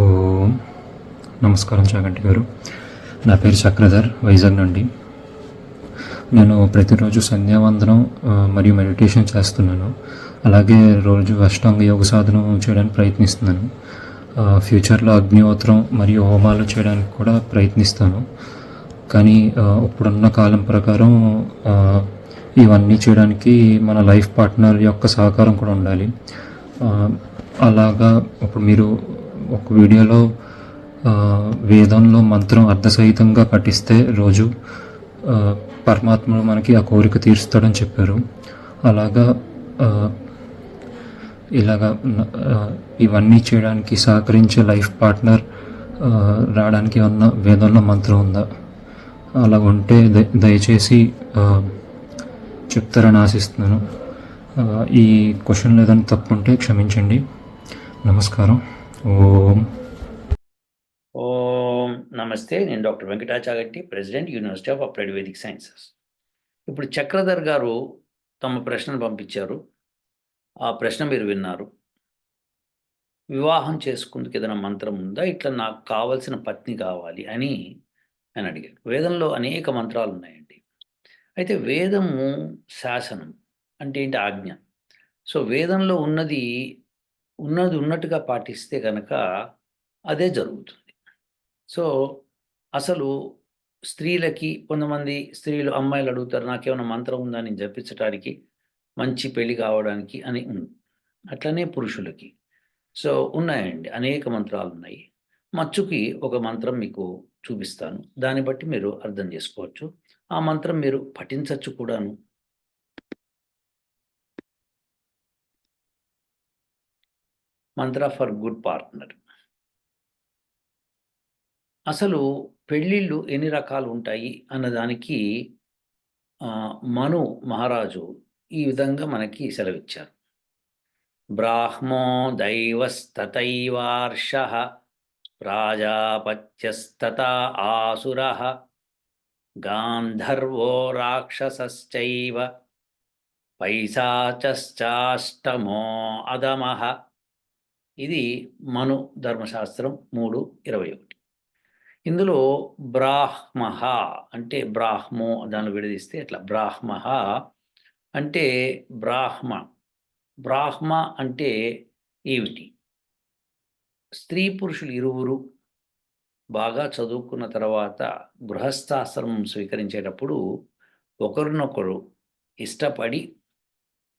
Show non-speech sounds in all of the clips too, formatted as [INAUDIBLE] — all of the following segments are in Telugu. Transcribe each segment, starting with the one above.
ఓం నమస్కారం చాగంటి గారు. నా పేరు చక్రధర్ వైజాగ్ నుండి. నేను ప్రతిరోజు సంధ్యావందనం మరియు మెడిటేషన్ చేస్తున్నాను. అలాగే రోజు అష్టాంగ యోగ సాధనం చేయడానికి ప్రయత్నిస్తున్నాను. ఫ్యూచర్లో అగ్నిహోత్రం మరియు హోమాలు చేయడానికి కూడా ప్రయత్నిస్తాను. కానీ ఇప్పుడున్న కాలం ప్రకారం ఇవన్నీ చేయడానికి మన లైఫ్ పార్ట్నర్ యొక్క సహకారం కూడా ఉండాలి. అలాగా ఇప్పుడు మీరు ఒక వీడియోలో వేదంలో మంత్రం అర్ధసహితంగా పఠిస్తే రోజు పరమాత్మను పరమాత్ముడు మనకి ఆ కోరిక తీరుస్తాడని చెప్పారు. అలాగా ఇలాగా ఇవన్నీ చేయడానికి సహకరించే లైఫ్ పార్ట్నర్ రావడానికి ఉన్న వేదంలో మంత్రం ఉందా? అలా ఉంటే దయచేసి చెప్తారని ఆశిస్తున్నాను. ఈ క్వశ్చన్ లేదని తప్పుంటే క్షమించండి. నమస్కారం. ఓం. ఓం. నమస్తే నేను doctor Venkatachagatti president university of applied Vedic sciences. ఇప్పుడు చక్రధర్ గారు తమ ప్రశ్నను పంపించారు. ఆ ప్రశ్న మీరు విన్నారు. వివాహం చేసుకుందుకు ఏదైనా మంత్రం ఉందా? ఇట్లా నాకు కావలసిన పత్ని కావాలి అని ఆయన అడిగారు. వేదంలో అనేక మంత్రాలు ఉన్నాయండి. అయితే వేదము శాసనం అంటే ఏంటి? ఆజ్ఞ. సో వేదంలో ఉన్నది ఉన్నది ఉన్నట్టుగా పాటిస్తే కనుక అదే జరుగుతుంది. సో అసలు స్త్రీలకి కొంతమంది స్త్రీలు అమ్మాయిలు అడుగుతారు నాకేమైనా మంత్రం ఉందా అని జపించడానికి మంచి పెళ్ళి కావడానికి అని ఉంది అట్లనే పురుషులకి. సో ఉన్నాయండి అనేక మంత్రాలు ఉన్నాయి. మచ్చుకి ఒక మంత్రం మీకు చూపిస్తాను. దాన్ని బట్టి మీరు అర్థం చేసుకోవచ్చు. ఆ మంత్రం మీరు పఠించవచ్చు కూడాను. మంత్ర ఫర్ గుడ్ పార్ట్నర్. అసలు పెళ్ళిళ్ళు ఎన్ని రకాలు ఉంటాయి అన్నదానికి మను మహారాజు ఈ విధంగా మనకి సెలవిచ్చారు. బ్రాహ్మో దైవస్తైవార్ష ప్రాజాపత్యస్తత ఆసుర గాంధర్వో రాక్షసశ్చైవ పైశాచశ్చాష్టమో అదమః. ఇది మను ధర్మశాస్త్రం మూడు ఇరవై ఒకటి. ఇందులో బ్రాహ్మహ అంటే బ్రాహ్మో దాన్ని విడదీస్తే అట్లా బ్రాహ్మ అంటే బ్రాహ్మ. బ్రాహ్మ అంటే ఏమిటి? స్త్రీ పురుషులు ఇరువురు బాగా చదువుకున్న తర్వాత గృహస్థాశ్రమం స్వీకరించేటప్పుడు ఒకరినొకరు ఇష్టపడి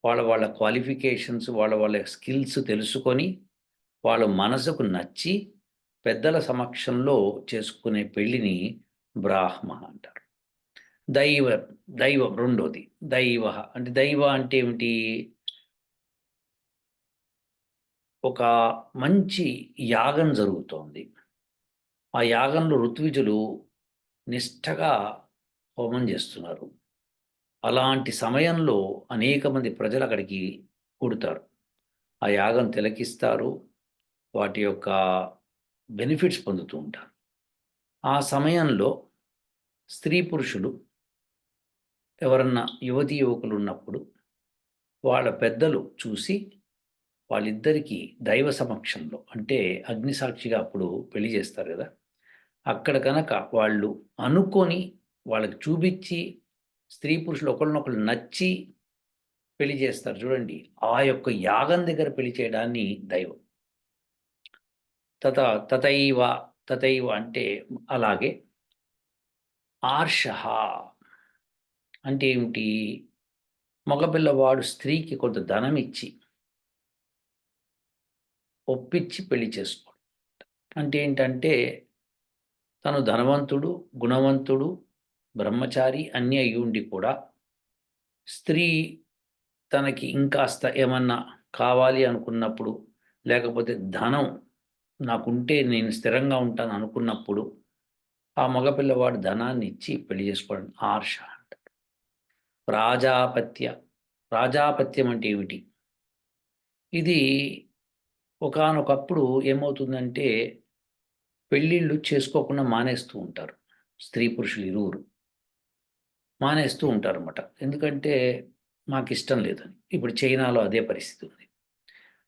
వాళ్ళ వాళ్ళ క్వాలిఫికేషన్స్ వాళ్ళ వాళ్ళ స్కిల్స్ తెలుసుకొని వాళ్ళ మనసుకు నచ్చి పెద్దల సమక్షంలో చేసుకునే పెళ్ళిని బ్రాహ్మ అంటారు. దైవ దైవం రెండోది దైవ అంటే దైవ అంటే ఏమిటి? ఒక మంచి యాగం జరుగుతోంది. ఆ యాగంలో ఋత్విజులు నిష్ఠగా హోమం చేస్తున్నారు. అలాంటి సమయంలో అనేక మంది ప్రజలు అక్కడికి కూడుతారు. ఆ యాగం తిలకిస్తారు. వాటి యొక్క బెనిఫిట్స్ పొందుతూ ఉంటారు. ఆ సమయంలో స్త్రీ పురుషులు ఎవరన్నా యువతి యువకులు ఉన్నప్పుడు వాళ్ళ పెద్దలు చూసి వాళ్ళిద్దరికీ దైవ సమక్షంలో అంటే అగ్నిసాక్షిగా అప్పుడు పెళ్ళి చేస్తారు కదా. అక్కడ కనుక వాళ్ళు అనుకొని వాళ్ళకి చూపించి స్త్రీ పురుషులు ఒకరినొకరు నచ్చి పెళ్ళి చేస్తారు. చూడండి ఆ యొక్క యాగం దగ్గర పెళ్ళి చేయడాన్ని దైవం. తత తతైవ తతైవ అంటే అలాగే ఆర్ష అంటే ఏమిటి? మగపిల్లవాడు స్త్రీకి కొంత ధనం ఇచ్చి ఒప్పించి పెళ్ళి చేసుకోడు. అంటే ఏంటంటే తను ధనవంతుడు గుణవంతుడు బ్రహ్మచారి అన్నీ అయి ఉండి కూడా స్త్రీ తనకి ఇంకాస్త ఏమన్నా కావాలి అనుకున్నప్పుడు లేకపోతే ధనం నాకుంటే నేను స్థిరంగా ఉంటాను అనుకున్నప్పుడు ఆ మగపిల్లవాడు ధనాన్ని ఇచ్చి పెళ్ళి చేసుకోవడం ఆర్ష అంటారు ప్రాజాపత్య ప్రాజాపత్యం అంటే ఏమిటి? ఇది ఒకానొకప్పుడు ఏమవుతుందంటే పెళ్ళిళ్ళు చేసుకోకుండా మానేస్తూ ఉంటారు. స్త్రీ పురుషులు ఇరువురు. మానేస్తూ ఉంటారు అన్నమాట ఎందుకంటే మాకు ఇష్టం లేదని. ఇప్పుడు చైనాలో అదే పరిస్థితి ఉంది.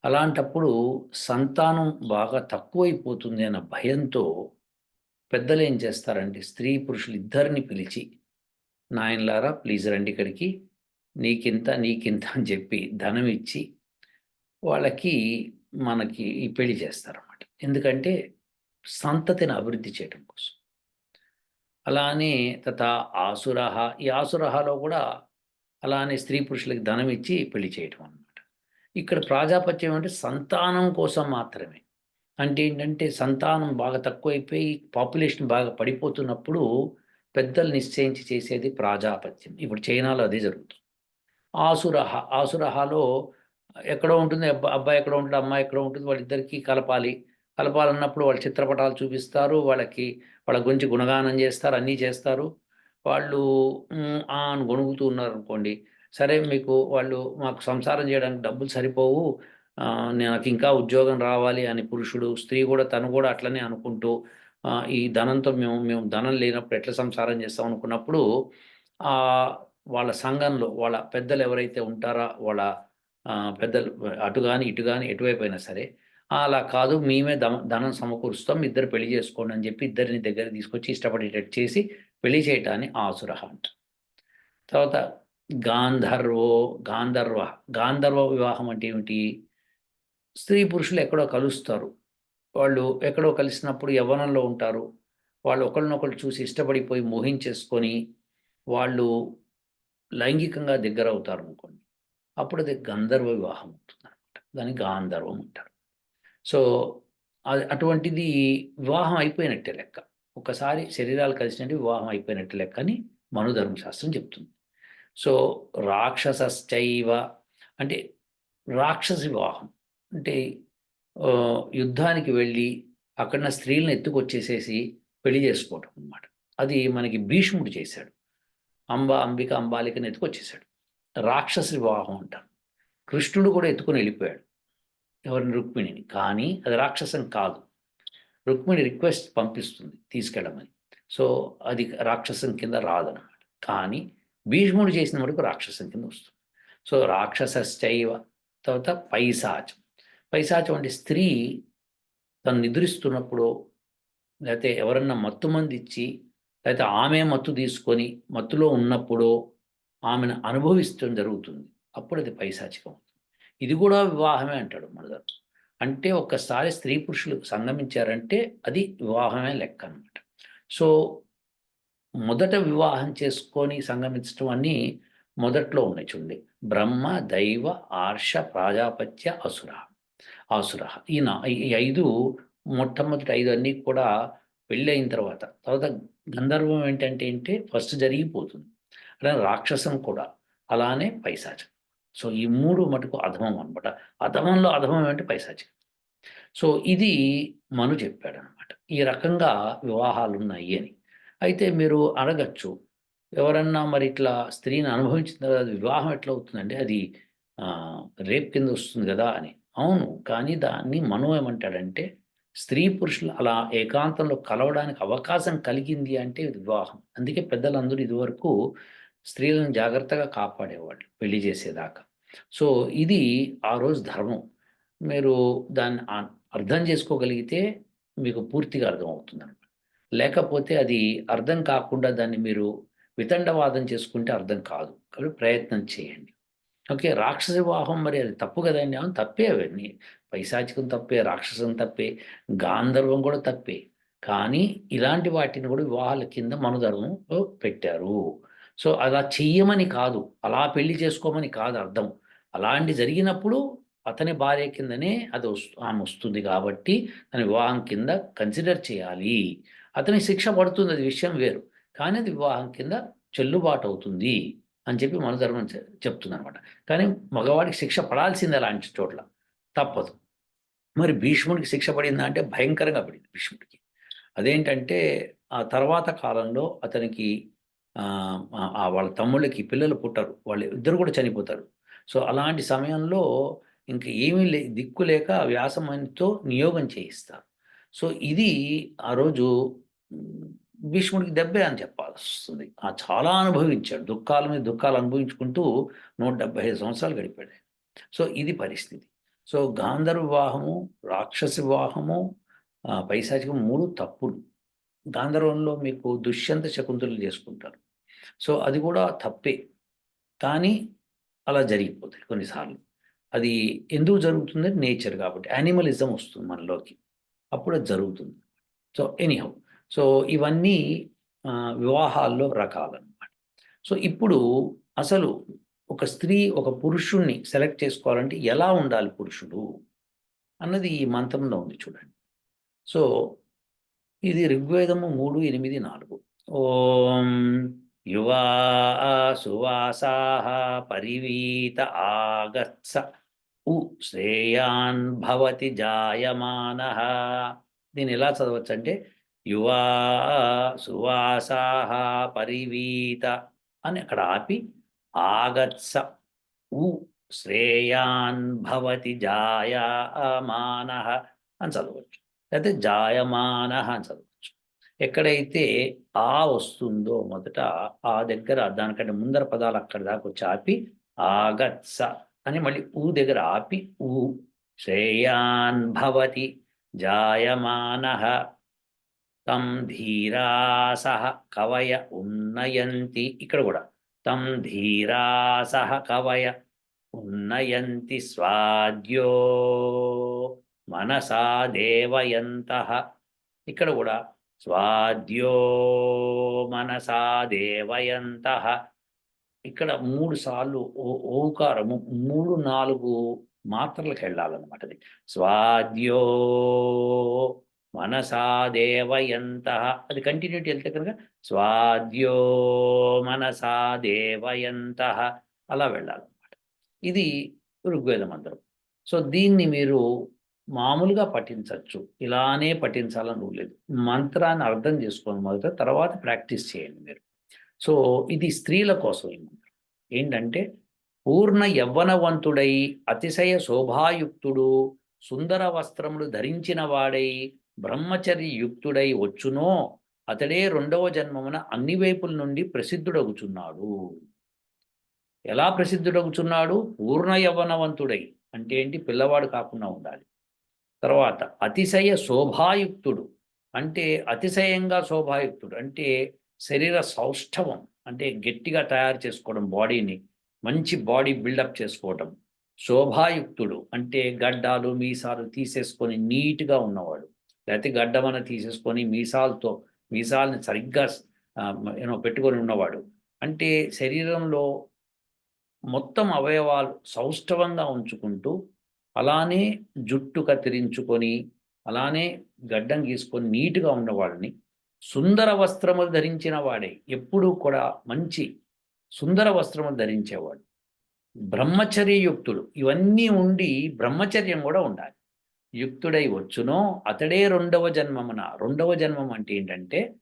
అలాంటప్పుడు సంతానం బాగా తక్కువైపోతుంది అన్న భయంతో పెద్దలు ఏం చేస్తారంటే స్త్రీ పురుషులు ఇద్దరిని పిలిచి నాయనలారా ప్లీజ్ రండి ఇక్కడికి. నీకింత నీకింత [LAUGHS] అని చెప్పి ధనం ఇచ్చి వాళ్ళకి మనకి ఈ పెళ్ళి చేస్తారన్నమాట. ఎందుకంటే సంతతిని అభివృద్ధి చేయడం కోసం. అలానే తథా ఆసురహ ఈ ఆసురహలో కూడా అలానే స్త్రీ పురుషులకి ధనం ఇచ్చి పెళ్ళి చేయటం అన్నమాట. ఇక్కడ ప్రాజాపత్యం అంటే సంతానం కోసం మాత్రమే. అంటే ఏంటంటే సంతానం బాగా తక్కువైపోయి పాపులేషన్ బాగా పడిపోతున్నప్పుడు పెద్దలు నిశ్చయించి చేసేది ప్రాజాపత్యం. ఇప్పుడు చైనాలో అదే జరుగుతుంది. ఆసురహ ఆసురహలో ఎక్కడో ఉంటుంది అబ్బాయి ఎక్కడ ఉంటుంది అమ్మాయి ఎక్కడో ఉంటుంది వాళ్ళిద్దరికీ కలపాలి. కలపాలన్నప్పుడు వాళ్ళు చిత్రపటాలు చూపిస్తారు వాళ్ళకి వాళ్ళ గురించి గుణగానం చేస్తారు అన్నీ చేస్తారు. వాళ్ళు ఆ అని గొణుగుతూ ఉన్నారు అనుకోండి సరే మీకు వాళ్ళు మాకు సంసారం చేయడానికి డబ్బులు సరిపోవు. నాకు ఇంకా ఉద్యోగం రావాలి అని పురుషుడు స్త్రీ కూడా తను కూడా అట్లనే అనుకుంటూ ఈ ధనంతో మేము మేము ధనం లేనప్పుడు ఎట్లా సంసారం చేస్తాం అనుకున్నప్పుడు వాళ్ళ సంఘంలో వాళ్ళ పెద్దలు ఎవరైతే ఉంటారో వాళ్ళ పెద్దలు అటు కానీ ఇటు కానీ ఎటువైపు అయినా సరే అలా కాదు మేమే ధనం సమకూరుస్తాం ఇద్దరు పెళ్ళి చేసుకోండి అని చెప్పి ఇద్దరిని దగ్గర తీసుకొచ్చి ఇష్టపడేటట్టు చేసి పెళ్ళి చేయటాన్ని ఆసురహ అంట తర్వాత గాంధర్వో గాంధర్వ గాంధర్వ వివాహం అంటే ఏమిటి? స్త్రీ పురుషులు ఎక్కడో కలుస్తారు. వాళ్ళు ఎక్కడో కలిసినప్పుడు యవ్వనంలో ఉంటారు. వాళ్ళు ఒకరినొకరు చూసి ఇష్టపడిపోయి మోహించేసుకొని వాళ్ళు లైంగికంగా దగ్గర అవుతారు అనుకోండి. అప్పుడు అది గంధర్వ వివాహం అవుతుంది అనమాట దాన్ని గాంధర్వం అంటారు. సో అది అటువంటిది వివాహం అయిపోయినట్టే లెక్క. ఒకసారి శరీరాలు కలిసినట్టు వివాహం అయిపోయినట్టు లెక్క అని మనోధర్మశాస్త్రం చెప్తుంది. సో రాక్షసశ్చైవ అంటే రాక్షసి వివాహం. అంటే యుద్ధానికి వెళ్ళి అక్కడ స్త్రీలను ఎత్తుకొచ్చేసేసి పెళ్ళి చేసుకోవటం అన్నమాట. అది మనకి భీష్ముడు చేశాడు. అంబ అంబిక అంబాలికని ఎత్తుకొచ్చేసాడు రాక్షస వివాహం అంటారు కృష్ణుడు కూడా ఎత్తుకొని వెళ్ళిపోయాడు. ఎవరిని? రుక్మిణిని. కానీ అది రాక్షసం కాదు. రుక్మిణి రిక్వెస్ట్ పంపిస్తుంది తీసుకెళ్ళమని. సో అది రాక్షసం కింద రాదనమాట కానీ భీష్ముడు చేసిన వరకు రాక్షసం కింద వస్తుంది సో రాక్షసశ్చైవ తర్వాత పైశాచం. పైశాచం అంటే స్త్రీ తను నిద్రిస్తున్నప్పుడు లేకపోతే ఎవరన్నా మత్తు మంది ఇచ్చి లేకపోతే ఆమె మత్తు తీసుకొని మత్తులో ఉన్నప్పుడు ఆమెను అనుభవిస్తడం జరుగుతుంది. అప్పుడు అది పైశాచికం అవుతుంది. ఇది కూడా వివాహమే అంటాడు మనదర్ అంటే ఒక్కసారి స్త్రీ పురుషులు సంగమించారంటే అది వివాహమే లెక్క అనమాట సో మొదట వివాహం చేసుకొని సంగమించడం అన్నీ మొదట్లో ఉన్నాయి చూడండి. బ్రహ్మ దైవ ఆర్ష ప్రాజాపత్య అసుర. అసుర. ఈయన ఈ ఐదు మొట్టమొదటి ఐదు అన్నీ కూడా పెళ్ళి అయిన తర్వాత తర్వాత గంధర్వం ఏంటంటే ఏంటి? ఫస్ట్ జరిగిపోతుంది. అలానే రాక్షసం కూడా అలానే పైశాచం సో ఈ మూడు మటుకు అధమం అనమాట అధమంలో అధమం అంటే పైశాచం సో ఇది మను చెప్పాడు అనమాట ఈ రకంగా వివాహాలు ఉన్నాయి అని. అయితే మీరు అడగచ్చు. ఎవరన్నా మరి ఇట్లా స్త్రీని అనుభవించిన తర్వాత అది వివాహం ఎట్లా అవుతుందంటే అది రేప్ కింద వస్తుంది కదా అని. అవును కానీ దాన్ని మనం ఏమంటాడంటే స్త్రీ పురుషులు అలా ఏకాంతంలో కలవడానికి అవకాశం కలిగింది అంటే వివాహం. అందుకే పెద్దలందరూ ఇదివరకు స్త్రీలను జాగ్రత్తగా కాపాడేవాళ్ళు పెళ్ళి చేసేదాకా. సో ఇది ఆ రోజు ధర్మం. మీరు దాన్ని అర్థం చేసుకోగలిగితే మీకు పూర్తిగా అర్థం అవుతుంది అనమాట లేకపోతే అది అర్థం కాకుండా దాన్ని మీరు వితండవాదం చేసుకుంటే అర్థం కాదు. కాబట్టి ప్రయత్నం చేయండి. ఓకే రాక్షస వివాహం మరి అది తప్పు కదండి అవును తప్పే అవన్నీ. పైశాచికం తప్పే రాక్షసం తప్పే గాంధర్వం కూడా తప్పే. కానీ ఇలాంటి వాటిని కూడా వివాహాల కింద మనుధర్మంలో పెట్టారు. సో అలా చెయ్యమని కాదు. అలా పెళ్ళి చేసుకోమని కాదు అర్థం. అలాంటి జరిగినప్పుడు అతని భార్య కిందనే అది వస్తు ఆమె వస్తుంది కాబట్టి తన వివాహం కింద కన్సిడర్ చేయాలి. అతని శిక్ష పడుతుంది అది విషయం వేరు. కానీ అది వివాహం కింద చెల్లుబాటు అవుతుంది అని చెప్పి మనధర్మం చెప్తుంది అనమాట కానీ మగవాడికి శిక్ష పడాల్సిందే అలాంటి చోట్ల. తప్పదు. మరి భీష్ముడికి శిక్ష పడిందా అంటే భయంకరంగా పడింది భీష్ముడికి. అదేంటంటే ఆ తర్వాత కాలంలో అతనికి వాళ్ళ తమ్ముళ్ళకి పిల్లలు పుట్టరు. వాళ్ళు ఇద్దరు కూడా చనిపోతారు. సో అలాంటి సమయంలో ఇంకా ఏమీ లే దిక్కు లేక వ్యాసమనితో నియోగం చేయిస్తారు. సో ఇది ఆ రోజు భీష్ముడికి దెబ్బే అని చెప్పాల్సి వస్తుంది ఆ చాలా అనుభవించాడు. దుఃఖాల మీద దుఃఖాలు అనుభవించుకుంటూ నూట డెబ్బై ఐదు సంవత్సరాలు గడిపాడు. సో ఇది పరిస్థితి. సో గాంధర్వ వివాహము రాక్షస వివాహము పైశాచికం మూడు తప్పులు. గాంధర్వంలో మీకు దుష్యంత శకుంతలు చేసుకుంటారు. సో అది కూడా తప్పే. కానీ అలా జరిగిపోతాయి కొన్నిసార్లు. అది ఎందుకు జరుగుతుంది నేచర్ కాబట్టి. యానిమలిజం వస్తుంది మనలోకి. అప్పుడు అది జరుగుతుంది. సో ఎనీహౌ సో ఇవన్నీ వివాహాల్లో రకాలన్నమాట. సో ఇప్పుడు అసలు ఒక స్త్రీ ఒక పురుషుణ్ణి సెలెక్ట్ చేసుకోవాలంటే ఎలా ఉండాలి పురుషుడు? అన్నది ఈ మంత్రంలో ఉంది చూడండి. సో ఇది ఋగ్వేదము మూడు ఎనిమిది నాలుగు. ఓం యువా సువాసా పరివీత ఆగత్స ఉ శ్రేయాన్ భవతి జాయమాన. దీన్ని ఎలా చదవచ్చు అంటే యువా సువాసా పరివీత అని అక్కడ ఆపి ఆగత్స ఉ శ్రేయాన్ భవతి జాయమాన అని చదవచ్చు. లేకపోతే జాయమాన అని చదవచ్చు. ఎక్కడైతే ఆ వస్తుందో మొదట ఆ దగ్గర దానికంటే ముందర పదాలు అక్కడ దాకా వచ్చి ఆపి ఆగత్స అని మళ్ళీ ఊ దగ్గర ఆపి ఊ శ్రేయాన్ భవతి జాయమాన తం ధీరాసహ కవయ ఉన్నయంతి ఇక్కడ కూడా. తం ధీరాసహ కవయ ఉన్నయంతి స్వాద్యో మనసా దేవయంత ఇక్కడ కూడా. స్వాద్యో మనసా దేవయంత ఇక్కడ మూడు సార్లు ఓ- ఓంకారము మూడు నాలుగు మాత్రలకు వెళ్ళాలన్నమాట అది. స్వాద్యో మనసాదేవ ఎంత అది కంటిన్యూటీ వెళ్తే కనుక స్వాద్యో మనసా దేవయంత. అలా వెళ్ళాలన్నమాట. ఇది ఋగ్వేద మంత్రం. సో దీన్ని మీరు మామూలుగా పఠించవచ్చు ఇలానే పఠించాలని రూల్ లేదు. మంత్రాన్ని అర్థం చేసుకొని మొదట తర్వాత ప్రాక్టీస్ చేయండి మీరు. సో ఇది స్త్రీల కోసం ఈ మంత్రం. ఏంటంటే పూర్ణ యవ్వనవంతుడై అతిశయ శోభాయుక్తుడు సుందర వస్త్రములు ధరించిన వాడై బ్రహ్మచర్య యుక్తుడై వచ్చునో అతడే రెండవ జన్మమున అన్ని వైపుల నుండి ప్రసిద్ధుడగుచున్నాడు. ఎలా ప్రసిద్ధుడగుచున్నాడు? పూర్ణ యవనవంతుడై. అంటే ఏంటి? పిల్లవాడు కాకుండా ఉండాలి. తర్వాత అతిశయ శోభాయుక్తుడు. అంటే అతిశయంగా శోభాయుక్తుడు. అంటే శరీర సౌష్ఠవం. అంటే గట్టిగా తయారు చేసుకోవడం బాడీని. మంచి బాడీ బిల్డప్ చేసుకోవడం. శోభాయుక్తుడు. అంటే గడ్డాలు మీసాలు తీసేసుకొని నీట్గా ఉన్నవాడు. లేకపోతే గడ్డమన తీసేసుకొని మీసాలతో మీసాలని సరిగ్గా యూనో పెట్టుకొని ఉన్నవాడు. అంటే శరీరంలో మొత్తం అవయవాలు సౌష్ఠవంగా ఉంచుకుంటూ అలానే జుట్టు కత్తిరించుకొని అలానే గడ్డం గీసుకొని నీట్గా ఉన్నవాడిని సుందర వస్త్రములు ధరించిన వాడే. ఎప్పుడూ కూడా మంచి సుందర వస్త్రములు ధరించేవాడు. బ్రహ్మచర్యయుక్తుడు. ఇవన్నీ ఉండి బ్రహ్మచర్యం కూడా ఉండాలి. యుక్తుడై వచ్చునో అతడే రెండవ జన్మమున రెండవ జన్మం అంటే ఏంటంటే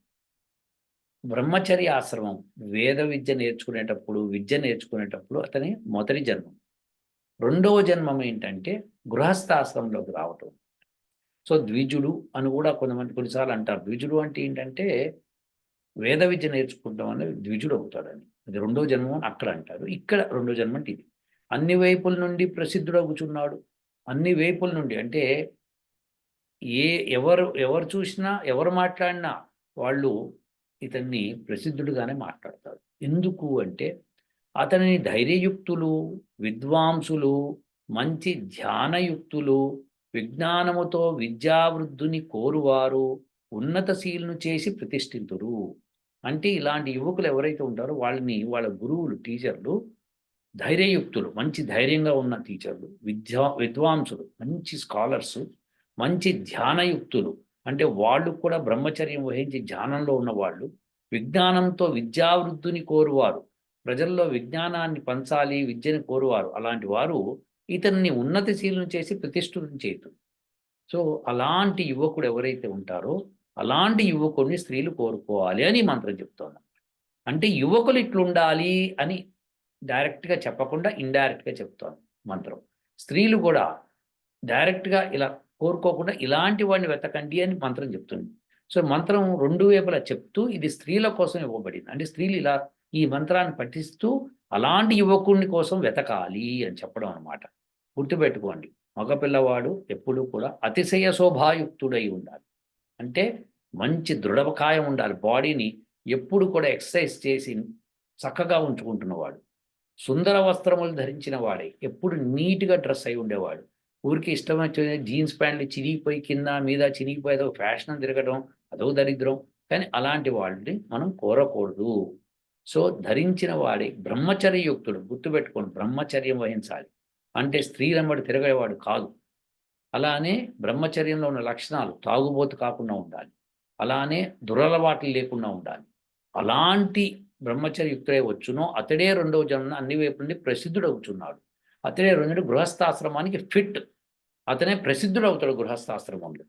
బ్రహ్మచర్య ఆశ్రమం వేద విద్య నేర్చుకునేటప్పుడు విద్య నేర్చుకునేటప్పుడు అతని మొదటి జన్మం. రెండవ జన్మం ఏంటంటే గృహస్థాశ్రమంలోకి రావటం. సో ద్విజుడు అని కూడా కొంతమంది కొన్నిసార్లు అంటారు. ద్విజుడు అంటే ఏంటంటే వేద విద్య నేర్చుకుంటాం అనేది ద్విజుడు అవుతాడని. అది రెండో జన్మం అని అక్కడ అంటారు. ఇక్కడ రెండో జన్మ అంటే ఇది. అన్ని వైపుల నుండి ప్రసిద్ధుడగుచున్నాడు. అన్ని వైపుల నుండి. అంటే ఏ ఎవరు ఎవరు చూసినా ఎవరు మాట్లాడినా వాళ్ళు ఇతన్ని ప్రసిద్ధుడుగానే మాట్లాడతారు. ఎందుకు అంటే అతనిని ధైర్యయుక్తులు విద్వాంసులు మంచి ధ్యానయుక్తులు విజ్ఞానముతో విద్యావృద్ధుని కోరువారు ఉన్నతశీలను చేసి ప్రతిష్ఠితురు. అంటే ఇలాంటి యువకులు ఎవరైతే ఉంటారో వాళ్ళని వాళ్ళ గురువులు టీచర్లు ధైర్యయుక్తులు మంచి ధైర్యంగా ఉన్న టీచర్లు విద్యా విద్వాంసులు మంచి స్కాలర్స్ మంచి ధ్యానయుక్తులు. అంటే వాళ్ళు కూడా బ్రహ్మచర్యం వహించి ధ్యానంలో ఉన్న వాళ్ళు విజ్ఞానంతో విద్యావృద్ధిని కోరువారు. ప్రజల్లో విజ్ఞానాన్ని పంచాలి విద్యని కోరువారు. అలాంటి వారు ఇతన్ని ఉన్నతశీలను చేసి ప్రతిష్ఠితం చేయదు సో అలాంటి యువకుడు ఎవరైతే ఉంటారో అలాంటి యువకుడిని స్త్రీలు కోరుకోవాలి అని మంత్రం చెప్తోంది. అంటే యువకులు ఇట్లుండాలి అని డైరెక్ట్గా చెప్పకుండా ఇండైరెక్ట్గా చెప్తాను మంత్రం. స్త్రీలు కూడా డైరెక్ట్గా ఇలా కోరుకోకుండా ఇలాంటి వాడిని వెతకండి అని మంత్రం చెప్తుంది. సో మంత్రం రెండు వైపులా చెప్తూ ఇది స్త్రీల కోసం ఇవ్వబడింది. అంటే స్త్రీలు ఇలా ఈ మంత్రాన్ని పఠిస్తూ అలాంటి యువకుడిని కోసం వెతకాలి అని చెప్పడం అనమాట గుర్తుపెట్టుకోండి. మగపిల్లవాడు ఎప్పుడూ కూడా అతిశయ శోభాయుక్తుడై ఉండాలి. అంటే మంచి దృఢకాయం ఉండాలి. బాడీని ఎప్పుడు కూడా ఎక్సర్సైజ్ చేసి చక్కగా ఉంచుకుంటున్నవాడు. సుందర వస్త్రములు ధరించిన వాడే. ఎప్పుడు నీట్గా డ్రెస్ అయి ఉండేవాడు. ఊరికి ఇష్టం వచ్చిన జీన్స్ ప్యాంట్లు చిరిగిపోయి కింద మీద చిరిగిపోయి అదొక ఫ్యాషన్ తిరగడం అదో దరిద్రం. కానీ అలాంటి వాళ్ళని మనం కోరకూడదు. సో ధరించిన వాడే బ్రహ్మచర్యయుక్తుడు. గుర్తుపెట్టుకోండి బ్రహ్మచర్యం వహించాలి. అంటే స్త్రీలమ్మడి తిరగేవాడు కాదు. అలానే బ్రహ్మచర్యంలో ఉన్న లక్షణాలు తాగుబోతు కాకుండా ఉండాలి. అలానే దురలవాట్లు లేకుండా ఉండాలి. అలాంటి బ్రహ్మచర్యుక్తుడై వచ్చునో. అతడే రెండవ జన్మ అన్ని వైపు నుండి ప్రసిద్ధుడవుతున్నాడు అతడే రెండు గృహస్థాశ్రమానికి ఫిట్. అతనే ప్రసిద్ధుడవుతాడు గృహస్థాశ్రమంలో.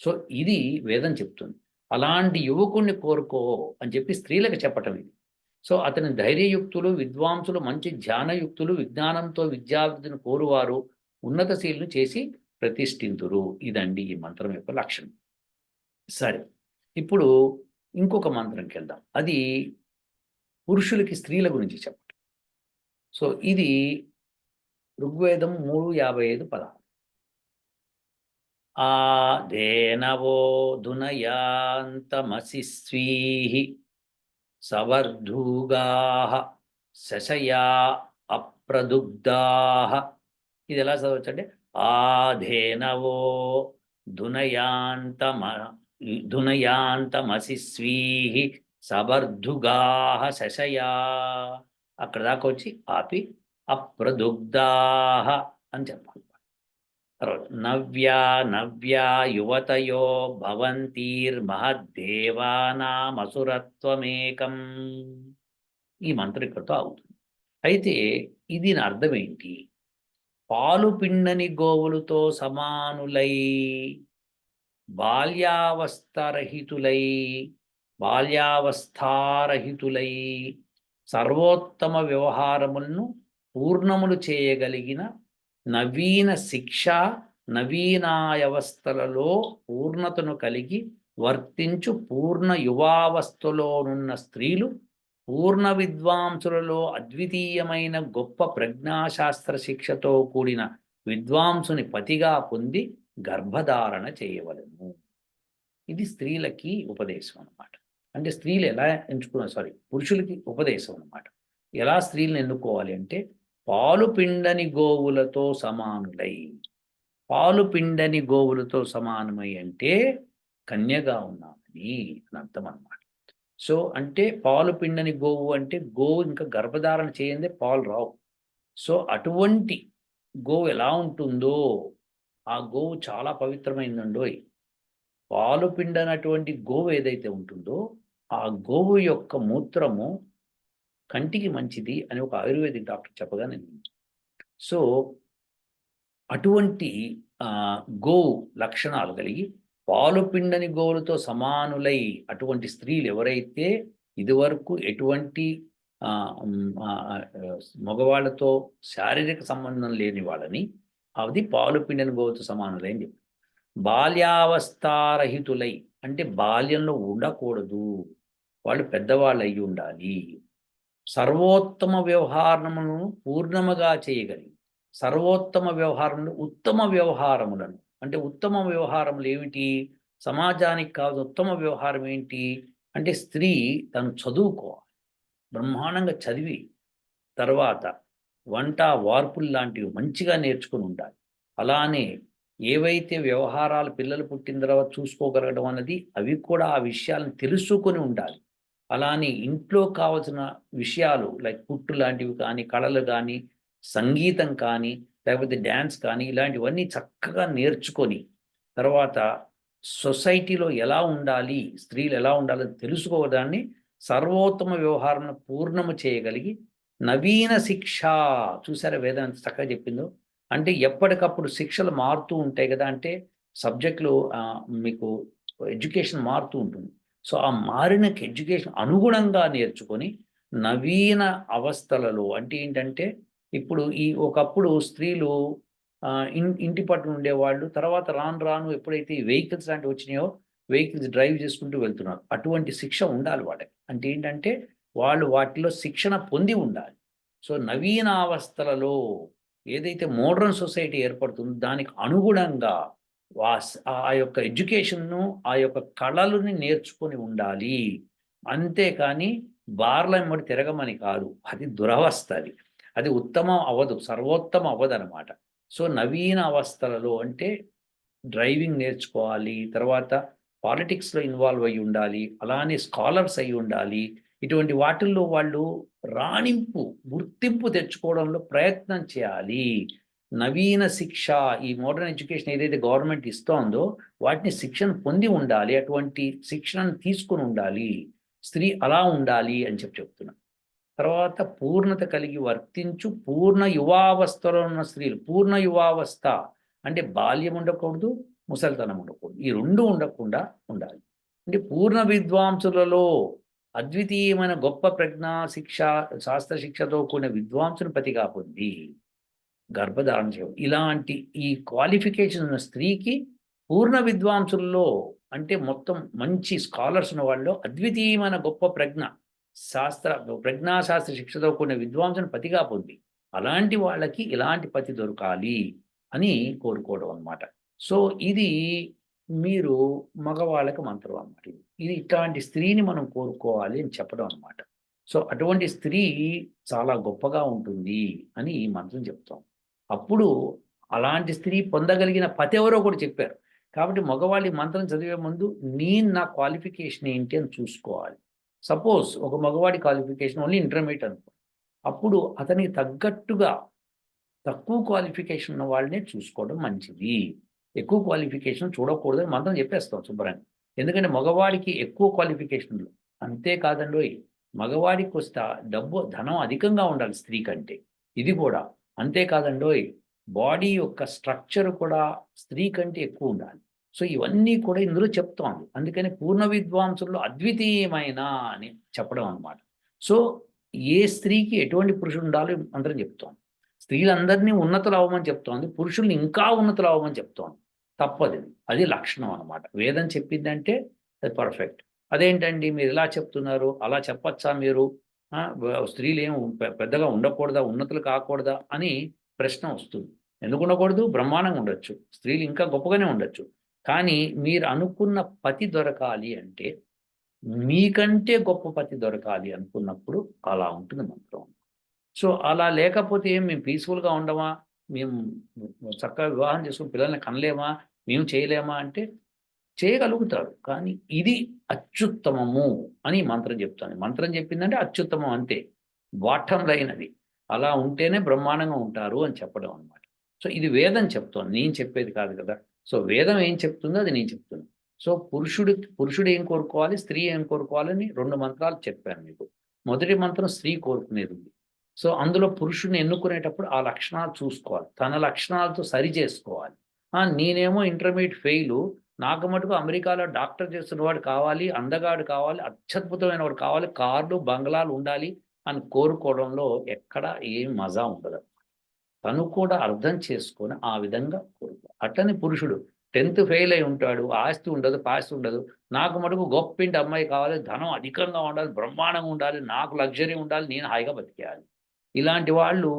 సో ఇది వేదం చెప్తుంది. అలాంటి యువకుణ్ణి కోరుకో అని చెప్పి స్త్రీలకు చెప్పటం ఇది. సో అతని ధైర్యయుక్తులు విద్వాంసులు మంచి ధ్యానయుక్తులు విజ్ఞానంతో విద్యార్థిని కోరువారు ఉన్నతశీలను చేసి ప్రతిష్ఠింతురు. ఇదండి ఈ మంత్రం యొక్క లక్షణం. సరే ఇప్పుడు ఇంకొక మంత్రంకి వెళ్దాం. అది పురుషులకి స్త్రీల గురించి చెప్పటం సో ఇది ఋగ్వేదం మూడు యాభై ఐదు పదహారు. ఆదేనవో దునయాంతమసి స్వీః సవర్ధూగా శశయా అప్రదుగ్ధా. ఇది ఎలా చదవచ్చు అంటే ఆధేనవో దునయాంతమ దునయాంతమసి స్వీః శశయా. అక్కడ దాకా వచ్చి ఆపి అప్రదుగ్ధాహ అని చెప్పాలి. నవ్యా నవ్యా యువతయో భవంతీర్మహద్దేవానామసురత్వమేకం. ఈ మంత్రం ఇక్కడతో అవుతుంది అయితే ఇది అర్థం ఏంటి పాలు పిండని గోవులతో సమానులై బాల్యావస్థరహితులై బాల్యావస్థారహితులై సర్వోత్తమ వ్యవహారములను పూర్ణములు చేయగలిగిన నవీన శిక్ష నవీనాయవస్థలలో పూర్ణతను కలిగి వర్తించు పూర్ణ యువావస్థలోనున్న స్త్రీలు పూర్ణ విద్వాంసులలో అద్వితీయమైన గొప్ప ప్రజ్ఞాశాస్త్ర శిక్షతో కూడిన విద్వాంసుని పతిగా పొంది గర్భధారణ చేయవలను. ఇది స్త్రీలకి ఉపదేశం అన్నమాట అంటే స్త్రీలు ఎలా ఎంచుకున్నారు సారీ పురుషులకి ఉపదేశం అన్నమాట. ఎలా స్త్రీలను ఎన్నుకోవాలి అంటే పాలు పిండని గోవులతో సమానులై. పాలు పిండని గోవులతో సమానమై అంటే కన్యగా ఉన్నామని అని అర్థం అన్నమాట. సో అంటే పాలు పిండని గోవు అంటే గోవు ఇంకా గర్భధారణ చేయందే పాలు రావు. సో అటువంటి గోవు ఎలా ఉంటుందో ఆ గోవు చాలా పవిత్రమైందండోయ్. పాలు పిండనటువంటి గోవు ఏదైతే ఉంటుందో ఆ గోవు యొక్క మూత్రము కంటికి మంచిది అని ఒక ఆయుర్వేదిక్ డాక్టర్ చెప్పగా నేను సో అటువంటి గోవు లక్షణాలు కలిగి పాలు పిండని గోవులతో సమానులై అటువంటి స్త్రీలు ఎవరైతే ఇదివరకు ఎటువంటి మగవాళ్ళతో శారీరక సంబంధం లేని వాళ్ళని అది పాలు పిండని గోవులతో సమానులై అని చెప్పి బాల్యావస్థారహితులై అంటే బాల్యంలో ఉండకూడదు. వాళ్ళు పెద్దవాళ్ళు అయి ఉండాలి. సర్వోత్తమ వ్యవహారములను పూర్ణముగా చేయగలిగి సర్వోత్తమ వ్యవహారములు ఉత్తమ వ్యవహారములను. అంటే ఉత్తమ వ్యవహారములు ఏమిటి? సమాజానికి కాదు ఉత్తమ వ్యవహారం ఏంటి? అంటే స్త్రీ తను చదువుకోవాలి. బ్రహ్మాండంగా చదివి తర్వాత వంట వార్పులు లాంటివి మంచిగా నేర్చుకుని ఉండాలి. అలానే ఏవైతే వ్యవహారాలు పిల్లలు పుట్టిన తర్వాత చూసుకోగలగడం అన్నది అవి కూడా ఆ విషయాలను తెలుసుకొని ఉండాలి. అలానే ఇంట్లో కావాల్సిన విషయాలు లైక్ కుట్టు లాంటివి కానీ కళలు కానీ సంగీతం కానీ లేకపోతే డ్యాన్స్ కానీ ఇలాంటివన్నీ చక్కగా నేర్చుకొని తర్వాత సొసైటీలో ఎలా ఉండాలి స్త్రీలు ఎలా ఉండాలని తెలుసుకోవడాన్ని సర్వోత్తమ వ్యవహారం పూర్ణము చేయగలిగి నవీన శిక్ష. చూసారా వేదాంత చక్కగా చెప్పిందో? అంటే ఎప్పటికప్పుడు శిక్షలు మారుతూ ఉంటాయి కదా అంటే సబ్జెక్టులు మీకు ఎడ్యుకేషన్ మారుతూ ఉంటుంది. సో ఆ మారిన ఎడ్యుకేషన్ అనుగుణంగా నేర్చుకొని నవీన అవస్థలలో అంటే ఏంటంటే ఇప్పుడు ఈ ఒకప్పుడు స్త్రీలు ఇన్ ఇంటి పట్టు ఉండేవాళ్ళు తర్వాత రాను రాను ఎప్పుడైతే ఈ వెహికల్స్ లాంటివి వచ్చినాయో వెహికల్స్ డ్రైవ్ చేసుకుంటూ వెళ్తున్నారు. అటువంటి శిక్ష ఉండాలి వాళ్ళకి. అంటే ఏంటంటే వాళ్ళు వాటిలో శిక్షణ పొంది ఉండాలి. సో నవీన అవస్థలలో ఏదైతే మోడర్న్ సొసైటీ ఏర్పడుతుందో దానికి అనుగుణంగా ఆ ఆ యొక్క ఎడ్యుకేషన్ను ఆ యొక్క కళలని నేర్చుకొని ఉండాలి. అంతేకాని బార్ల వెంబడి తిరగమని కాదు. అది దురవస్థ అది. అది ఉత్తమం అవ్వదు. సర్వోత్తమ అవ్వదు అనమాట సో నవీన అవస్థలలో అంటే డ్రైవింగ్ నేర్చుకోవాలి. తర్వాత పాలిటిక్స్లో ఇన్వాల్వ్ అయి ఉండాలి. అలానే స్కాలర్స్ అయి ఉండాలి. ఇటువంటి వాటిల్లో వాళ్ళు రాణింపు గుర్తింపు తెచ్చుకోవడంలో ప్రయత్నం చేయాలి. నవీన శిక్ష ఈ మోడర్న్ ఎడ్యుకేషన్ ఏదైతే గవర్నమెంట్ ఇస్తోందో వాటిని శిక్షణ పొంది ఉండాలి అటువంటి శిక్షణను తీసుకుని ఉండాలి స్త్రీ అలా ఉండాలి అని చెప్పి చెప్తున్నా. తర్వాత పూర్ణత కలిగి వర్తించు పూర్ణ యువావస్థలో ఉన్న స్త్రీలు పూర్ణ యువావస్థ అంటే బాల్యం ఉండకూడదు ముసలితనం ఉండకూడదు ఈ రెండు ఉండకుండా ఉండాలి. అంటే పూర్ణ విద్వాంసులలో అద్వితీయమైన గొప్ప ప్రజ్ఞా శిక్ష శాస్త్ర శిక్షతో కూడిన విద్వాంసుని పతిగా పొంది గర్భధారణ చేయడం. ఇలాంటి ఈ క్వాలిఫికేషన్ ఉన్న స్త్రీకి పూర్ణ విద్వాంసుల్లో అంటే మొత్తం మంచి స్కాలర్స్ ఉన్న వాళ్ళు అద్వితీయమైన గొప్ప ప్రజ్ఞ శాస్త్ర ప్రజ్ఞాశాస్త్ర శిక్షతో కూడిన విద్వాంసుని పతిగా పొంది అలాంటి వాళ్ళకి ఇలాంటి పతి దొరకాలి అని కోరుకోవడం అనమాట సో ఇది మీరు మగవాళ్ళకి మంత్రం అన్నమాట ఇది. ఇట్లాంటి స్త్రీని మనం కోరుకోవాలి అని చెప్పడం అనమాట సో అటువంటి స్త్రీ చాలా గొప్పగా ఉంటుంది అని ఈ మంత్రం చెప్తాం అప్పుడు అలాంటి స్త్రీ పొందగలిగిన పతి ఎవరో కూడా చెప్పారు. కాబట్టి మగవాళ్ళు మంత్రం చదివే ముందు నేను నా క్వాలిఫికేషన్ ఏంటి అని చూసుకోవాలి. సపోజ్ ఒక మగవాడి క్వాలిఫికేషన్ ఓన్లీ ఇంటర్మీడియట్ అనుకో. అప్పుడు అతనికి తగ్గట్టుగా తక్కువ క్వాలిఫికేషన్ ఉన్న వాళ్ళనే చూసుకోవడం మంచిది. ఎక్కువ క్వాలిఫికేషన్ చూడకూడదని మంత్రం చెప్పేస్తాం శుభ్రంగా. ఎందుకంటే మగవాడికి ఎక్కువ క్వాలిఫికేషన్లు అంతేకాదండి మగవాడికి వస్తా డబ్బు ధనం అధికంగా ఉండాలి స్త్రీ కంటే. ఇది కూడా. అంతేకాదండోయ్ బాడీ యొక్క స్ట్రక్చర్ కూడా స్త్రీ కంటే ఎక్కువ ఉండాలి. సో ఇవన్నీ కూడా ఇందులో చెప్తోంది అందుకని పూర్ణ విద్వాంసుల్లో అద్వితీయమైన అని చెప్పడం అనమాట సో ఏ స్త్రీకి ఎటువంటి పురుషుడు ఉండాలో అందరం చెప్తోంది స్త్రీలందరినీ ఉన్నతులు అవ్వమని చెప్తోంది. పురుషుల్ని ఇంకా ఉన్నతులు అవ్వమని చెప్తోంది తప్పది. అది లక్షణం అనమాట వేదం చెప్పిందంటే అది పర్ఫెక్ట్. అదేంటండి మీరు ఇలా చెప్తున్నారు? అలా చెప్పచ్చా మీరు? స్త్రీలు ఏం పెద్దగా ఉండకూడదా ఉన్నతులు కాకూడదా అని ప్రశ్న వస్తుంది. ఎందుకు ఉండకూడదు? బ్రహ్మాండంగా ఉండొచ్చు. స్త్రీలు ఇంకా గొప్పగానే ఉండొచ్చు. కానీ మీరు అనుకున్న పతి దొరకాలి అంటే మీకంటే గొప్ప పతి దొరకాలి అనుకున్నప్పుడు అలా ఉంటుంది మంత్రం. సో అలా లేకపోతే ఏం? మేము పీస్ఫుల్గా ఉండమా? మేము చక్కగా వివాహం చేసుకుని పిల్లల్ని కనలేమా? మేము చేయలేమా? అంటే చేయగలుగుతాడు. కానీ ఇది అత్యుత్తమము అని మంత్రం చెప్తాను మంత్రం చెప్పిందంటే అత్యుత్తమం అంతే. బాటం లైన్ అది అలా ఉంటేనే బ్రహ్మాండంగా ఉంటారు అని చెప్పడం అన్నమాట. సో ఇది వేదం చెప్తాను నేను చెప్పేది కాదు కదా. సో వేదం ఏం చెప్తుందో అది నేను చెప్తున్నాను సో పురుషుడు పురుషుడు ఏం కోరుకోవాలి? స్త్రీ ఏం కోరుకోవాలని రెండు మంత్రాలు చెప్పాను మీకు. మొదటి మంత్రం స్త్రీ కోరుకునేది ఉంది. సో అందులో పురుషుడిని ఎన్నుకునేటప్పుడు ఆ లక్షణాలు చూసుకోవాలి. తన లక్షణాలతో సరి చేసుకోవాలి. నేనేమో ఇంటర్మీడియట్ ఫెయిల్ నాకు మటుకు అమెరికాలో డాక్టర్ చేస్తున్న వాడు కావాలి అందగాడు కావాలి అత్యద్భుతమైన వాడు కావాలి కార్లు బంగ్లాలు ఉండాలి అని కోరుకోవడంలో ఎక్కడ ఏం మజా ఉండదు. తను కూడా అర్థం చేసుకొని ఆ విధంగా కోరుకో. అట్లని పురుషుడు టెన్త్ ఫెయిల్ అయి ఉంటాడు ఆస్తి ఉండదు పాస్తి ఉండదు నాకు మటుకు గొప్పింటి అమ్మాయి కావాలి ధనం అధికంగా ఉండాలి బ్రహ్మాండంగా ఉండాలి నాకు లగ్జరీ ఉండాలి నేను హాయిగా బతికేయాలి. ఇలాంటి వాళ్ళు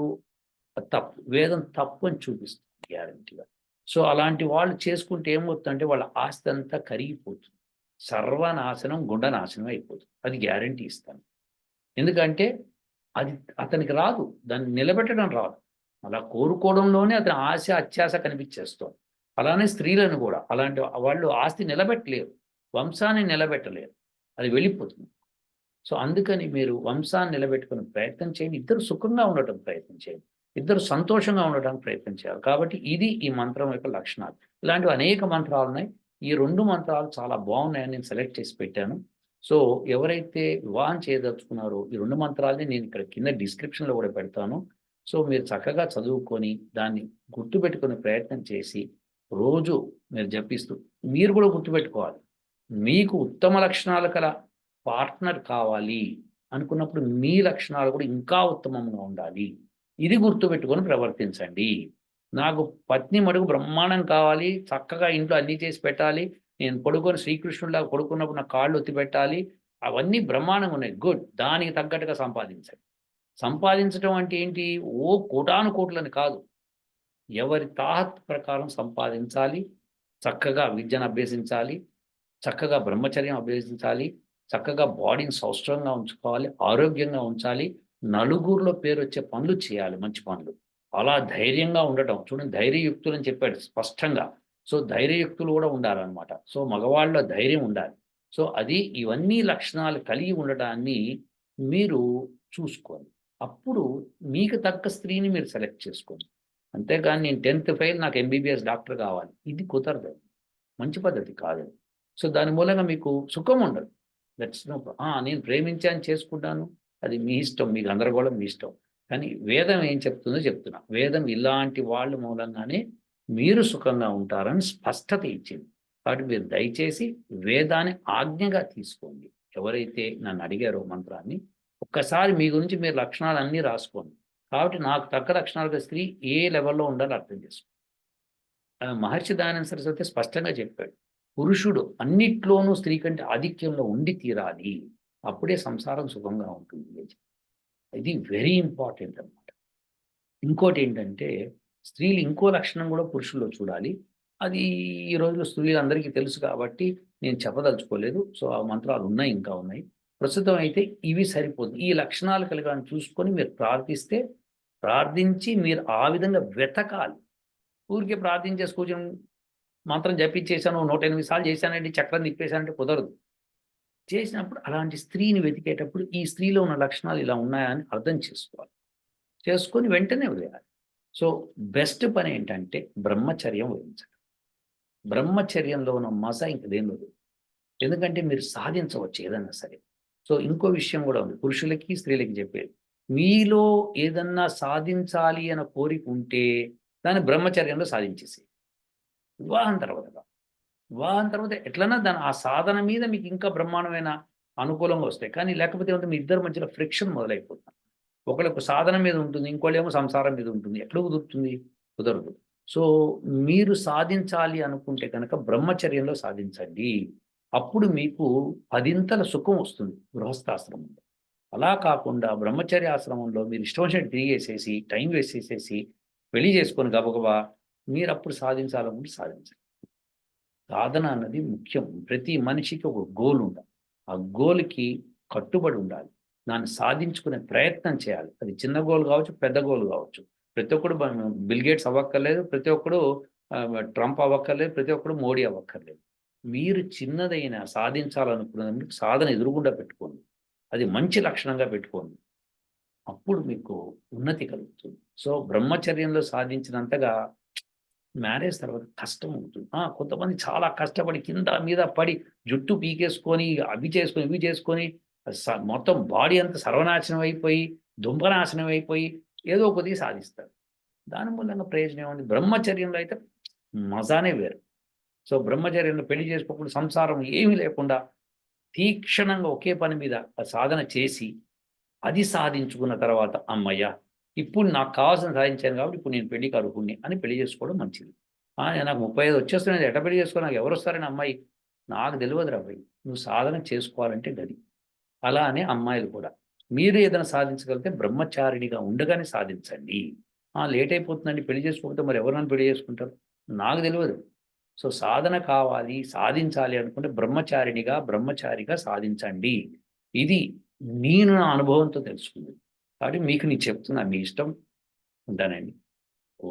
తప్పు వేదం తప్పు అని చూపిస్తుంది గ్యారంటీగా. సో అలాంటి వాళ్ళు చేసుకుంటే ఏమవుతుందంటే వాళ్ళ ఆస్తి అంతా కరిగిపోతుంది. సర్వనాశనం గుండనాశనం అయిపోతుంది. అది గ్యారంటీ ఇస్తాను. ఎందుకంటే అది అతనికి రాదు. దాన్ని నిలబెట్టడం రాదు. అలా కోరుకోవడంలోనే అతని ఆశ అత్యాశ కనిపించేస్తుంది. అలానే స్త్రీలను కూడా. అలాంటి వాళ్ళు ఆస్తి నిలబెట్టలేరు. వంశాన్ని నిలబెట్టలేరు. అది వెళ్ళిపోతుంది. సో అందుకని మీరు వంశాన్ని నిలబెట్టుకునే ప్రయత్నం చేయండి. ఇద్దరు సుఖంగా ఉండటం ప్రయత్నం చేయండి. ఇద్దరు సంతోషంగా ఉండడానికి ప్రయత్నం చేయాలి. కాబట్టి ఇది ఈ మంత్రం యొక్క లక్షణాలు. ఇలాంటివి అనేక మంత్రాలు ఉన్నాయి. ఈ రెండు మంత్రాలు చాలా బాగున్నాయని నేను సెలెక్ట్ చేసి పెట్టాను. సో ఎవరైతే వివాహం చేయదలుచుకున్నారో ఈ రెండు మంత్రాలని నేను ఇక్కడ కింద డిస్క్రిప్షన్లో కూడా పెడతాను. సో మీరు చక్కగా చదువుకొని దాన్ని గుర్తుపెట్టుకునే ప్రయత్నం చేసి రోజు మీరు జపిస్తూ మీరు కూడా గుర్తుపెట్టుకోవాలి. మీకు ఉత్తమ లక్షణాలు కల పార్ట్నర్ కావాలి అనుకున్నప్పుడు మీ లక్షణాలు కూడా ఇంకా ఉత్తమంగా ఉండాలి. ఇది గుర్తుపెట్టుకొని ప్రవర్తించండి. నాకు పత్ని మడుగు బ్రహ్మాండం కావాలి. చక్కగా ఇంట్లో అన్ని చేసి పెట్టాలి. నేను పడుకొని శ్రీకృష్ణుడిలా పడుకున్నప్పుడు నా కాళ్ళు ఒత్తి పెట్టాలి. అవన్నీ బ్రహ్మాండంగా ఉన్నాయి. గుడ్. దానికి తగ్గట్టుగా సంపాదించండి. సంపాదించడం అంటే ఏంటి? ఓ కోటాను కోట్లని కాదు. ఎవరి తాహత్ ప్రకారం సంపాదించాలి. చక్కగా విద్యను అభ్యసించాలి. చక్కగా బ్రహ్మచర్యం అభ్యసించాలి. చక్కగా బాడీని సౌష్ఠంగా ఉంచుకోవాలి. ఆరోగ్యంగా ఉంచాలి. నలుగురిలో పేరు వచ్చే పనులు చేయాలి మంచి పనులు. అలా ధైర్యంగా ఉండటం. చూడండి ధైర్యయుక్తులు అని చెప్పాడు స్పష్టంగా. సో ధైర్యయుక్తులు కూడా ఉండాలన్నమాట. సో మగవాళ్ళలో ధైర్యం ఉండాలి. సో అది ఇవన్నీ లక్షణాలు కలిగి ఉండటాన్ని మీరు చూసుకోండి. అప్పుడు మీకు తగ్గ స్త్రీని మీరు సెలెక్ట్ చేసుకోండి. అంతేగాని నేను టెన్త్ ఫెయిల్ నాకు ఎంబీబీఎస్ డాక్టర్ కావాలి. ఇది కుదరదు. మంచి పద్ధతి కాదు సో దాని మూలంగా మీకు సుఖం ఉండదు. దట్స్ నో నేను ప్రేమించాను చేసుకుంటాను. అది మీ ఇష్టం మీ గందరగోళం మీ ఇష్టం. కానీ వేదం ఏం చెప్తుందో చెప్తున్నా. వేదం ఇలాంటి వాళ్ళ మూలంగానే మీరు సుఖంగా ఉంటారని స్పష్టత ఇచ్చింది. కాబట్టి మీరు దయచేసి వేదాన్ని ఆజ్ఞగా తీసుకోండి. ఎవరైతే నన్ను అడిగారో మంత్రాన్ని ఒక్కసారి మీ గురించి మీరు లక్షణాలు అన్నీ రాసుకోండి. కాబట్టి నాకు తగ్గ లక్షణాలుగా స్త్రీ ఏ లెవెల్లో ఉండాలో అర్థం చేసుకోండి. మహర్షి దానం సరస్వతి స్పష్టంగా చెప్పాడు. పురుషుడు అన్నిట్లోనూ స్త్రీ కంటే ఆధిక్యంలో ఉండి తీరాలి. అప్పుడే సంసారం సుఖంగా ఉంటుంది ఇది వెరీ ఇంపార్టెంట్ అన్నమాట. ఇంకోటి ఏంటంటే స్త్రీలు ఇంకో లక్షణం కూడా పురుషుల్లో చూడాలి. అది ఈ రోజుల్లో స్త్రీలందరికీ తెలుసు కాబట్టి నేను చెప్పదలుచుకోలేదు. సో ఆ మంత్రాలు ఉన్నాయి ఇంకా ఉన్నాయి. ప్రస్తుతం అయితే ఇవి సరిపోతుంది ఈ లక్షణాలు కలిగాని చూసుకొని మీరు ప్రార్థిస్తే ప్రార్థించి మీరు ఆ విధంగా వెతకాలి. ఊరికే ప్రార్థించేసి కూర్చొని మంత్రం జపించేశాను నూట ఎనిమిది సార్లు చేశానండి చక్రం తిప్పేశానంటే కుదరదు. చేసినప్పుడు అలాంటి స్త్రీని వెతికేటప్పుడు ఈ స్త్రీలో ఉన్న లక్షణాలు ఇలా ఉన్నాయా అని అర్థం చేసుకోవాలి. చేసుకొని వెంటనే వదిలేయాలి. సో బెస్ట్ పని ఏంటంటే బ్రహ్మచర్యం వహించడం బ్రహ్మచర్యంలో ఉన్న మస ఇంక లేదు ఎందుకంటే మీరు సాధించవచ్చు ఏదన్నా సరే. సో ఇంకో విషయం కూడా ఉంది. పురుషులకి స్త్రీలకి చెప్పేది. మీలో ఏదన్నా సాధించాలి అన్న కోరిక ఉంటే దాన్ని బ్రహ్మచర్యంలో సాధించేసి వివాహం తర్వాత వా తర్వాత ఎట్లన్నా దాని ఆ సాధన మీద మీకు ఇంకా బ్రహ్మాండమైన అనుకూలంగా వస్తాయి. కానీ లేకపోతే ఏమంటే మీ ఇద్దరు మధ్యలో ఫ్రిక్షన్ మొదలైపోతుంది. ఒకళ్ళకు సాధన మీద ఉంటుంది ఇంకోళ్ళేమో సంసారం మీద ఉంటుంది. ఎట్లా కుదురుతుంది? కుదరదు. సో మీరు సాధించాలి అనుకుంటే కనుక బ్రహ్మచర్యంలో సాధించండి. అప్పుడు మీకు పదింతల సుఖం వస్తుంది గృహస్థాశ్రమంలో. అలా కాకుండా బ్రహ్మచర్య ఆశ్రమంలో మీరు ఇష్టం వచ్చినట్టు తిరిగేసేసి టైం వేస్ట్ చేసేసి పెళ్ళి చేసుకొని గబగబా మీరు అప్పుడు సాధించాలనుకుంటే సాధించండి. సాధన అన్నది ముఖ్యం. ప్రతి మనిషికి ఒక గోల్ ఉండాలి. ఆ గోల్కి కట్టుబడి ఉండాలి. దాన్ని సాధించుకునే ప్రయత్నం చేయాలి. అది చిన్న గోల్ కావచ్చు పెద్ద గోల్ కావచ్చు. ప్రతి ఒక్కడు బిల్గేట్స్ అవ్వక్కర్లేదు ప్రతి ఒక్కడు ట్రంప్ అవ్వక్కర్లేదు ప్రతి ఒక్కడు మోడీ అవ్వక్కర్లేదు. మీరు చిన్నదైన సాధించాలనుకున్న సాధన ఎదురుగుండా పెట్టుకోండి. అది మంచి లక్షణంగా పెట్టుకోండి. అప్పుడు మీకు ఉన్నతి కలుగుతుంది. సో బ్రహ్మచర్యంలో సాధించినంతగా మ్యారేజ్ తర్వాత కష్టం ఉంటుంది. ఆ, కొంతమంది చాలా కష్టపడి కింద మీద పడి జుట్టు పీకేసుకొని అవి చేసుకొని ఇవి చేసుకొని స- మొత్తం బాడీ అంతా సర్వనాశనం అయిపోయి దుంబనాశనం అయిపోయి ఏదో కొద్దిగా సాధిస్తారు. దాని మూలంగా ప్రయోజనం ఏముంది? బ్రహ్మచర్యంలో అయితే మజానే వేరు. సో బ్రహ్మచర్యంలో పెళ్ళి చేసుకోకుండా సంసారం ఏమీ లేకుండా తీక్షణంగా ఒకే పని మీద సాధన చేసి అది సాధించుకున్న తర్వాత అమ్మయ్య ఇప్పుడు నాకు కావాల్సిన సాధించాను కాబట్టి ఇప్పుడు నేను పెళ్ళికి అడుగుని అని పెళ్ళి చేసుకోవడం మంచిది. నాకు ముప్పై ఐదు వచ్చేస్తున్నది ఎట పెళ్ళి చేసుకో నాకు ఎవరు వస్తారని అమ్మాయి? నాకు తెలియదు అబ్బాయి. నువ్వు సాధన చేసుకోవాలంటే గది. అలానే అమ్మాయిలు కూడా. మీరు ఏదైనా సాధించగలిగితే బ్రహ్మచారిణిగా ఉండగానే సాధించండి. లేట్ అయిపోతుందండి పెళ్ళి చేసుకోకపోతే మరి ఎవరినైనా పెళ్ళి చేసుకుంటారు? నాకు తెలియదు. సో సాధన కావాలి సాధించాలి అనుకుంటే బ్రహ్మచారిణిగా బ్రహ్మచారిగా సాధించండి. ఇది నేను నా అనుభవంతో తెలుసుకుంది. కాబట్టి మీకు నేను చెప్తున్నా మీ ఇష్టం ఉంటానండి ఓ